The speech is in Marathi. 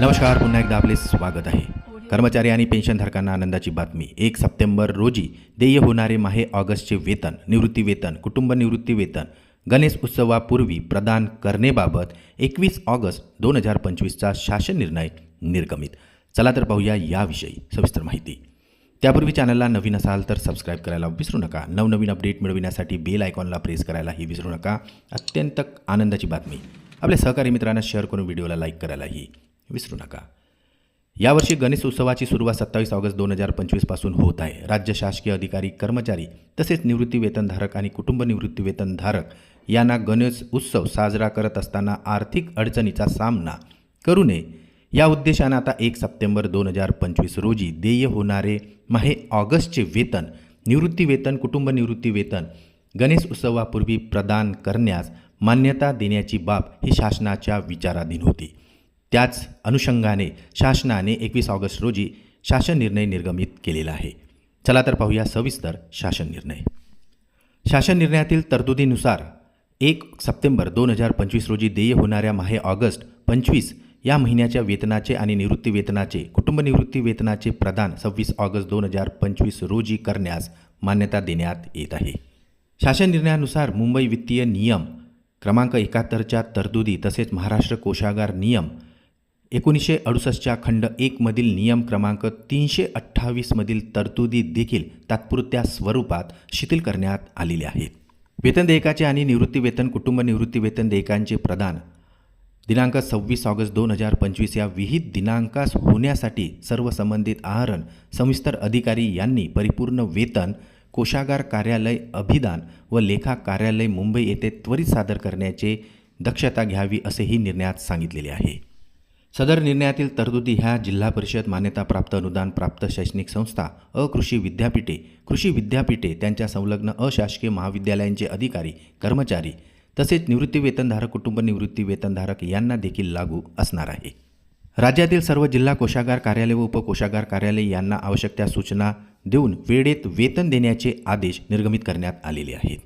नमस्कार पुन्हा एकदा आपले स्वागत आहे. कर्मचारी आणि पेन्शनधारकांना आनंदाची बातमी. एक सप्टेंबर रोजी देय होणारे माहे ऑगस्टचे वेतन निवृत्ती वेतन कुटुंब निवृत्ती वेतन गणेश उत्सवापूर्वी प्रदान करणेबाबत एकवीस ऑगस्ट दोन हजार पंचवीसचा शासन निर्णय निर्गमित. चला तर पाहूया याविषयी सविस्तर माहिती. त्यापूर्वी चॅनलला नवीन असाल तर सबस्क्राईब करायला विसरू नका. नवनवीन अपडेट मिळविण्यासाठी बेल आयकॉनला प्रेस करायलाही विसरू नका. अत्यंत आनंदाची बातमी. आपल्या सहकारी मित्रांना शेअर करून व्हिडिओला लाईक करायलाही विसरू नका. यावर्षी गणेश उत्सवाची सुरुवात सत्तावीस ऑगस्ट दोन हजार पंचवीसपासून होत आहे. राज्य शासकीय अधिकारी कर्मचारी तसेच निवृत्तीवेतनधारक आणि कुटुंब निवृत्तीवेतनधारक यांना गणेश उत्सव साजरा करत असताना आर्थिक अडचणीचा सामना करू नये. या उद्देशानं आता एक सप्टेंबर दोन हजार पंचवीस रोजी देय होणारे माहे ऑगस्टचे वेतन निवृत्तीवेतन कुटुंब निवृत्तीवेतन गणेश उत्सवापूर्वी प्रदान करण्यास मान्यता देण्याची बाब ही शासनाच्या विचाराधीन होती. त्याच अनुषंगाने शासनाने एकवीस ऑगस्ट रोजी शासन निर्णय निर्गमित केलेला आहे. चला तर पाहूया सविस्तर शासन निर्णय. शासन निर्णयातील तरतुदीनुसार एक सप्टेंबर दोन हजार पंचवीस रोजी देय होणाऱ्या माहे ऑगस्ट पंचवीस या महिन्याच्या वेतनाचे आणि निवृत्ती वेतनाचे कुटुंब निवृत्ती वेतनाचे प्रदान सव्वीस ऑगस्ट दोन हजार पंचवीस रोजी करण्यास मान्यता देण्यात येत आहे. शासन निर्णयानुसार मुंबई वित्तीय नियम क्रमांक एकाहत्तरच्या तरतुदी तसेच महाराष्ट्र कोषागार नियम एकोणीसशे अडुसष्टच्या खंड एकमधील नियम क्रमांक तीनशे अठ्ठावीसमधील तरतुदी देखील तात्पुरत्या स्वरूपात शिथिल करण्यात आलेले आहेत. वेतन देयकाचे आणि निवृत्तीवेतन कुटुंब निवृत्तीवेतन देयकांचे प्रदान. दिनांक सव्वीस ऑगस्ट दोन हजार पंचवीस या विहित दिनांकास होण्यासाठी सर्व संबंधित आहरण सविस्तर अधिकारी यांनी परिपूर्ण वेतन कोशागार कार्यालय अभिदान व लेखा कार्यालय मुंबई येथे त्वरित सादर करण्याचे दक्षता घ्यावी असेही निर्णयात सांगितलेले आहे. सदर निर्णयातील तरतुदी ह्या जिल्हा परिषद मान्यताप्राप्त अनुदान प्राप्त शैक्षणिक संस्था अकृषी विद्यापीठे कृषी विद्यापीठे त्यांच्या संलग्न अशासकीय महाविद्यालयांचे अधिकारी कर्मचारी तसेच निवृत्ती वेतनधारक कुटुंब निवृत्ती वेतनधारक यांना देखील लागू असणार आहे. राज्यातील सर्व जिल्हा कोशागार कार्यालय व उपकोशागार कार्यालय यांना आवश्यक त्या सूचना देऊन वेळेत वेतन देण्याचे आदेश निर्गमित करण्यात आलेले आहेत.